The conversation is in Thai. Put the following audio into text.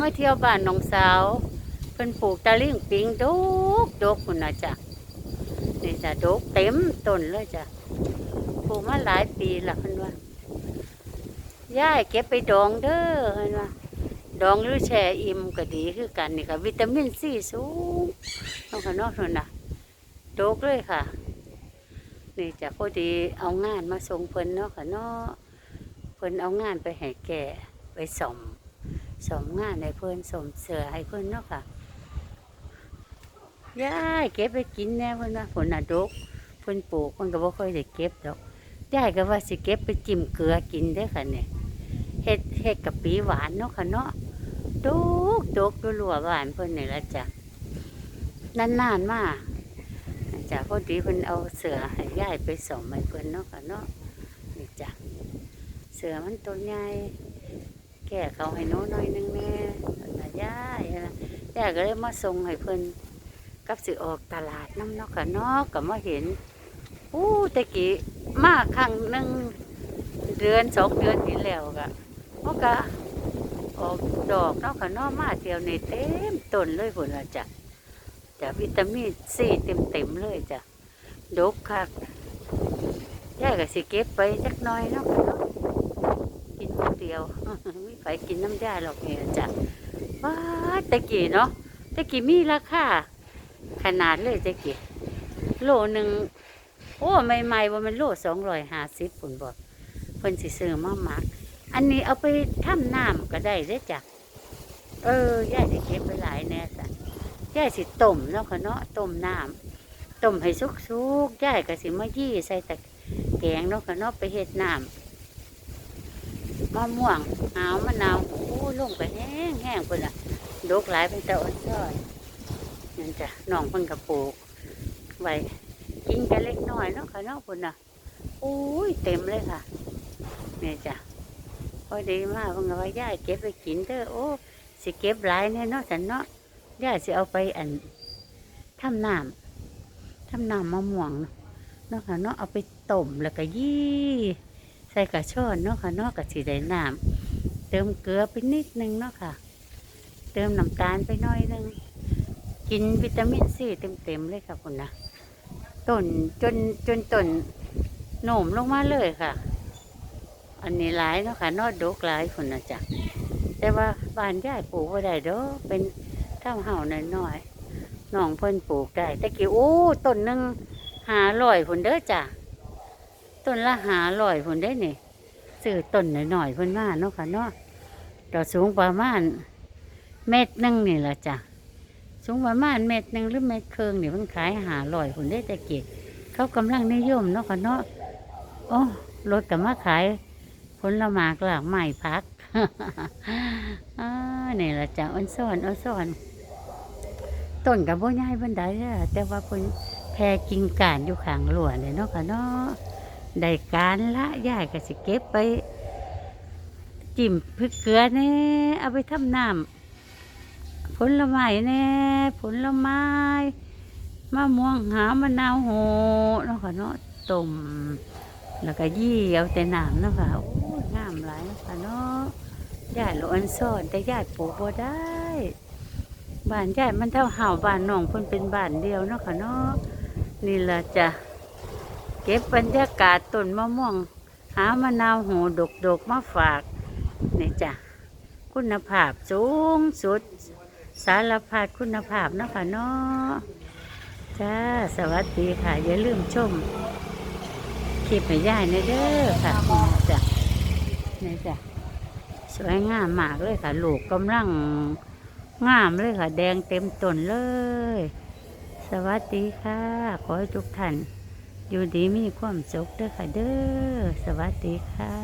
มาเที่ยวบ้านน้องสาวเพิ่นปลูกตะลิ่งปิงดกดกคุณนะจ้ะนี่จ้ะดกเต็มต้นเลยจ้ะปลูกมาหลายปีละเพิ่นว่าย่ายเก็บไปดองเด้อเพิ่นว่าดองหรือแช่อิ่มก็ดีคือกันนี่ค่ะวิตามินซีสูงน้องขนอกนั่นนะดกเลยค่ะ นี่จะพอดีเอางานมาส่งเพิ่นเนาะค่ะเนาะเพิ่นเอางานไปให้แก่ไปสม สมงานให้เพิ่นสมเสือให้เพิ่นเนาะค่ะยายเก็บไปกินแน่เพิ่นว่าผลน่ะดกเพิ่นปลูกเพิ่นก็บ่ค่อยได้เก็บดอกยายก็ว่าสิเก็บไปจิ้มเกลือกินเด้อค่ะเนี่ยเฮ็ดเฮ็ดกับปีหวานเนาะค่ะเนาะดกดกดูรัวหวานเพิ่นนี่ละจ้ะนานๆมาจ้ะพอดีเพิ่นเอาเสือให้ยายไปสมให้เพิ่นเนาะค่ะเนาะนี่จ้ะเสือมันตัวใหญ่ แก่เขาให้น้อน้อยนึงแน่นะยายนะยายก็เลยมาส่งให้เพิ่นกับสิออกตลาดน้ำนาะค่ะเนาะก็มาเห็นอู้ตะกี้มาครั้งหนึ่งเดือนสองเดือนที่แล้วก็มันก็ออกดอกนาะค่ะเนอมาเที่ยวในเต็มต้นเลยพุ่นละจ้ะจ้ะวิตามินซีเต็มเต็มเลยจ้ะดกคักยายก็สิเก็บไปจักน้อยเนาะ เดียวไม่ไปกินน้ำยาหรอกเนี่ยจ้ะว้าตะกี้เนาะตะกี้มีราคาขนาดเลยตะกี้โลหนึ่งโอ้ใหม่ๆว่ามันโลสองร้อยห้าสิบปุ่นบอกเพิ่นสิซื้อมามักอันนี้เอาไปทำน้ำก็ได้เด้จ้ะเออย่ายจะเก็บไปหลายแน่จ้ะย่ายสิต้มเนาะค่ะเนาะต้มน้ำต้มให้สุกๆย่ายก็สิมายี่ใส่แต่แกงเนาะค่ะเนาะไปเฮ็ดน้ำ มะม่วงหาวมะนาวโอ้ลงไปแห้งแห้งๆพุ่นละดกหลายเป็นตะอ่อนซ้อยนั่นจ้ะน้องเพิ่นกระปลูกไว้กินกันเล็กน้อยเนาะค่ะเนาะพุ่นน่ะโอ้ยเต็มเลยค่ะเนี่ยจ้ะพอดีมากเพิ่งว่าย่าเก็บไปกินเด้อโอ้สิเก็บหลายแน่เนาะสันเนาะย่าสิเอาไปอันทำน้ำทำน้ำมะม่วงเนาะค่ะเนาะเอาไปต้มแล้วก็ยี่ ใส่กระชอนเนาะค่ะเนาะกับสีได้น้ำเติมเกลือไปนิดนึงเนาะค่ะ เติมน้ำตาลไปน่อยนึง กินวิตามินซีเต็มๆเลยค่ะคุณนะต้นจนจนต้นโหน่มลงมาเลยค่ะ อันนี้หลายเนาะค่ะนอดดกหลายคนนะจ๊ะแต่ว่าบ้านยายปลูกไ่ได้เด้อเป็นท่าเห่าน้อยๆน้องเพิ่นปลูกได้แต่กี้โอ้ต้นหนึ่งหาลอยผลเด้อจ้ะ ต้นละหาลอยผลได้นี่ซื้อต้นหน่อยๆเพิ่นมาเนาะค่ะเนาะดอกสูงประมาณเม็ดนึงนี่ละจ้ะสูงประมาณเม็ดนึ่งหรือเม็ดครึ่งนี่เพิ่นขายหาลอยผลได้แต่กี้เขากำลังนิยมเนาะค่ะเนาะโอ้รถกับมาขายผลหมากหลากใหม่พักอานี่ละจ้ะอ้อนซ่อนอ้อนซ่อนต้นกับพ่อใหญ่บันไดแต่ว่าเพิ่นแพรกิ่งการอยู่ข้างหลวเนี่ยเนาะค่ะเนาะ ได้การละยายก็สิเก็บไป จิ้มพริกเกลือแน่เอาไปทำน้ำผลไม้แน่ผลไม้มะม่วงหามะนาวโหเนาะค่ะเนาะต้มแล้วก็ยี่เอาแต่น้ำเนาะค่ะโอ้งามหลายเนาะค่ะเนาะญาติหลวนซ่อนแต่ญาติปลูกบ่ได้บ้านญาติมันเท่าเห่าบ้านน้องเพิ่นเป็นบ้านเดียวเนาะค่ะเนาะนี่ละจ้ะ เก็บบรรยากาศต้นมะม่วง หามะนาวโหดกดกๆมาฝากนี่จ้ะคุณภาพสูงสุด สารพัดคุณภาพนะคะเนาะจ้าสวัสดีค่ะ อย่าลืมชมคลิปให้ย่ายในเด้อค่ะจ้ะนี่จ้ะสวยงามมากเลยค่ะ ลูกกำลังงามเลยค่ะ แดงเต็มต้นเลย สวัสดีค่ะ ขอให้ทุกท่าน อยู่ดีมีความสุขเด้อค่ะเด้อ สวัสดีค่ะ